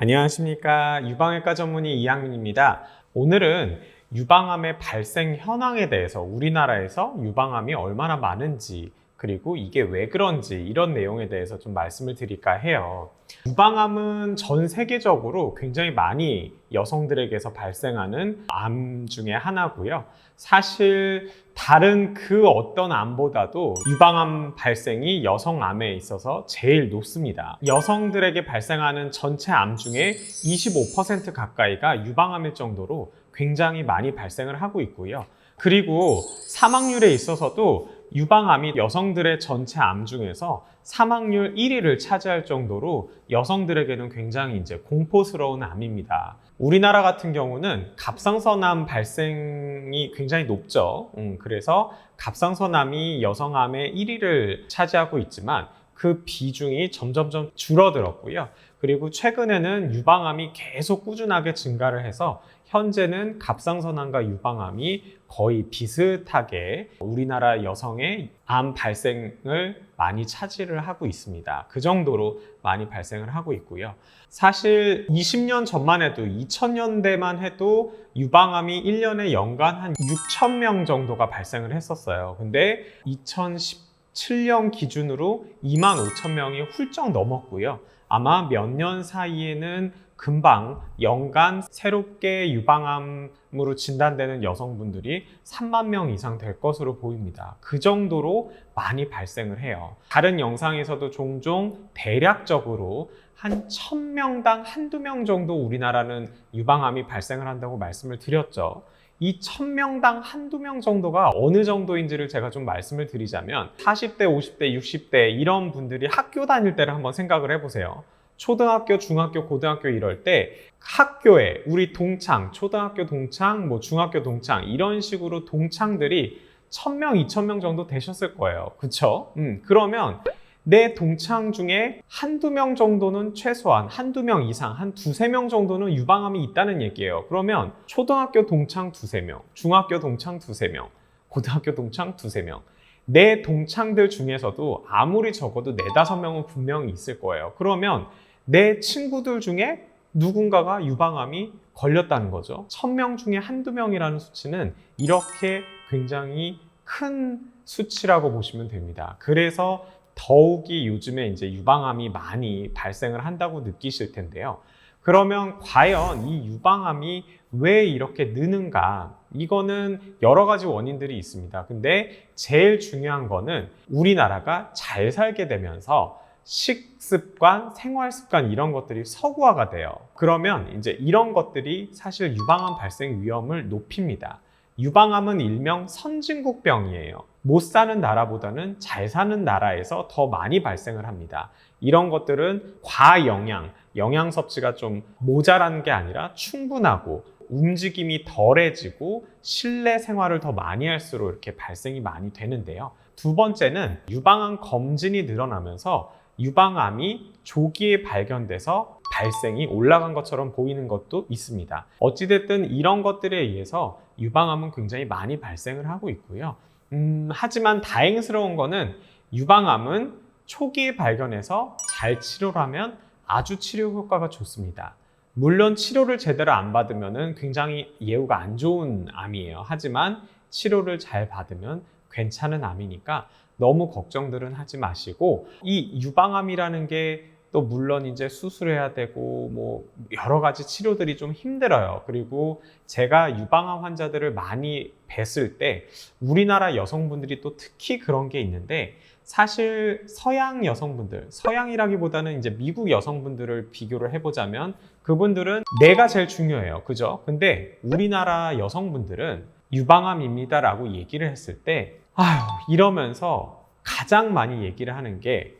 안녕하십니까. 유방외과 전문의 이양민입니다. 오늘은 유방암의 발생 현황에 대해서 우리나라에서 유방암이 얼마나 많은지 그리고 이게 왜 그런지 이런 내용에 대해서 좀 말씀을 드릴까 해요. 유방암은 전 세계적으로 굉장히 많이 여성들에게서 발생하는 암 중에 하나고요. 사실 다른 그 어떤 암보다도 유방암 발생이 여성암에 있어서 제일 높습니다. 여성들에게 발생하는 전체 암 중에 25% 가까이가 유방암일 정도로 굉장히 많이 발생을 하고 있고요. 그리고 사망률에 있어서도 유방암이 여성들의 전체 암 중에서 사망률 1위를 차지할 정도로 여성들에게는 굉장히 이제 공포스러운 암입니다. 우리나라 같은 경우는 갑상선암 발생이 굉장히 높죠. 음, 그래서 갑상선암이 여성암의 1위를 차지하고 있지만 그 비중이 점점점 줄어들었고요. 그리고 최근에는 유방암이 계속 꾸준하게 증가를 해서 현재는 갑상선암과 유방암이 거의 비슷하게 우리나라 여성의 암 발생을 많이 차지를 하고 있습니다. 그 정도로 많이 발생을 하고 있고요. 사실 20년 전만 해도 2000년대만 해도 유방암이 1년에 연간 한 6천 명 정도가 발생을 했었어요. 근데 2017년 기준으로 2만 5천 명이 훌쩍 넘었고요. 아마 몇 년 사이에는 금방 연간 새롭게 유방암으로 진단되는 여성분들이 3만 명 이상 될 것으로 보입니다. 그 정도로 많이 발생을 해요. 다른 영상에서도 종종 대략적으로 한 1000명당 한두 명 정도 우리나라는 유방암이 발생을 한다고 말씀을 드렸죠. 이 1000명당 한두 명 정도가 어느 정도인지를 제가 좀 말씀을 드리자면 40대, 50대, 60대 이런 분들이 학교 다닐 때를 한번 생각을 해보세요. 초등학교, 중학교, 고등학교 이럴 때 학교에 우리 동창, 초등학교 동창, 뭐 중학교 동창 이런 식으로 동창들이 1000명, 2000명 정도 되셨을 거예요. 그쵸? 음, 그러면 내 동창 중에 한두 명 정도는 최소한 한두 명 이상, 한 두세 명 정도는 유방암이 있다는 얘기예요. 그러면 초등학교 동창 두세 명, 중학교 동창 두세 명, 고등학교 동창 두세 명. 내 동창들 중에서도 아무리 적어도 네다섯 명은 분명히 있을 거예요. 그러면 내 친구들 중에 누군가가 유방암이 걸렸다는 거죠. 천 명 중에 한두 명이라는 수치는 이렇게 굉장히 큰 수치라고 보시면 됩니다. 그래서 더욱이 요즘에 이제 유방암이 많이 발생을 한다고 느끼실 텐데요. 그러면 과연 이 유방암이 왜 이렇게 느는가? 이거는 여러 가지 원인들이 있습니다. 근데 제일 중요한 거는 우리나라가 잘 살게 되면서 식습관, 생활습관 이런 것들이 서구화가 돼요. 그러면 이제 이런 것들이 사실 유방암 발생 위험을 높입니다. 유방암은 일명 선진국병이에요. 못 사는 나라보다는 잘 사는 나라에서 더 많이 발생을 합니다. 이런 것들은 과영양, 영양 섭취가 좀 모자란 게 아니라 충분하고 움직임이 덜해지고 실내 생활을 더 많이 할수록 이렇게 발생이 많이 되는데요. 두 번째는 유방암 검진이 늘어나면서 유방암이 조기에 발견돼서 발생이 올라간 것처럼 보이는 것도 있습니다. 어찌됐든 이런 것들에 의해서 유방암은 굉장히 많이 발생을 하고 있고요. 음, 하지만 다행스러운 거는 유방암은 초기에 발견해서 잘 치료를 하면 아주 치료 효과가 좋습니다. 물론 치료를 제대로 안 받으면 굉장히 예후가 안 좋은 암이에요. 하지만 치료를 잘 받으면 괜찮은 암이니까 너무 걱정들은 하지 마시고 이 유방암이라는 게 또 물론 이제 수술해야 되고 뭐 여러 가지 치료들이 좀 힘들어요. 그리고 제가 유방암 환자들을 많이 뵀을 때 우리나라 여성분들이 또 특히 그런 게 있는데 사실 서양 여성분들, 서양이라기보다는 이제 미국 여성분들을 비교를 해보자면 그분들은 내가 제일 중요해요. 그죠? 근데 우리나라 여성분들은 유방암입니다라고 얘기를 했을 때 아휴 이러면서 가장 많이 얘기를 하는 게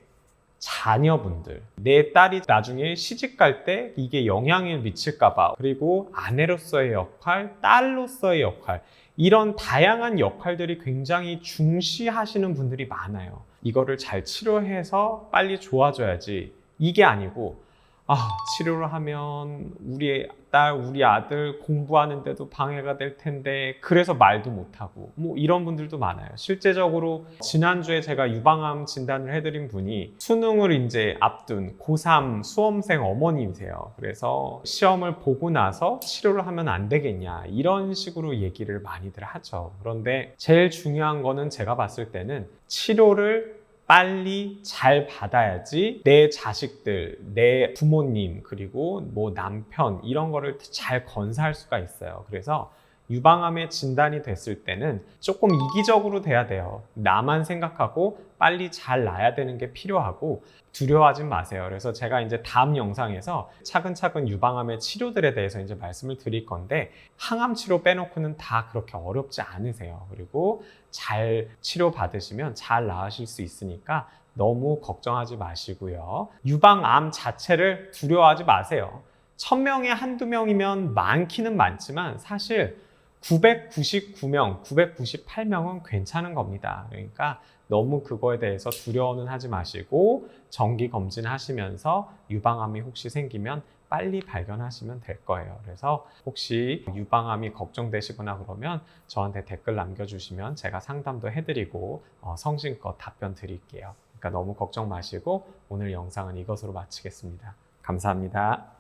자녀분들 내 딸이 나중에 시집 갈 때 이게 영향을 미칠까봐 그리고 아내로서의 역할, 딸로서의 역할 이런 다양한 역할들이 굉장히 중시하시는 분들이 많아요. 이거를 잘 치료해서 빨리 좋아져야지 이게 아니고 아, 치료를 하면 우리 딸, 우리 아들 공부하는데도 방해가 될 텐데 그래서 말도 못하고 뭐 이런 분들도 많아요. 실제적으로 지난주에 제가 유방암 진단을 해드린 분이 수능을 이제 앞둔 고3 수험생 어머님이세요. 그래서 시험을 보고 나서 치료를 하면 안 되겠냐 이런 식으로 얘기를 많이들 하죠. 그런데 제일 중요한 거는 제가 봤을 때는 치료를 빨리 잘 받아야지 내 자식들, 내 부모님, 그리고 뭐 남편 이런 거를 잘 건사할 수가 있어요. 그래서 유방암의 진단이 됐을 때는 조금 이기적으로 돼야 돼요. 나만 생각하고 빨리 잘 나야 되는 게 필요하고 두려워하지 마세요. 그래서 제가 이제 다음 영상에서 차근차근 유방암의 치료들에 대해서 이제 말씀을 드릴 건데 항암 치료 빼놓고는 다 그렇게 어렵지 않으세요. 그리고 잘 치료 받으시면 잘 나으실 수 있으니까 너무 걱정하지 마시고요. 유방암 자체를 두려워하지 마세요. 1000명에 한두 명이면 많기는 많지만 사실 999명, 998명은 괜찮은 겁니다. 그러니까 너무 그거에 대해서 두려워는 하지 마시고 정기 검진 하시면서 유방암이 혹시 생기면 빨리 발견하시면 될 거예요. 그래서 혹시 유방암이 걱정되시거나 그러면 저한테 댓글 남겨주시면 제가 상담도 해드리고 어, 성심껏 답변 드릴게요. 그러니까 너무 걱정 마시고 오늘 영상은 이것으로 마치겠습니다. 감사합니다.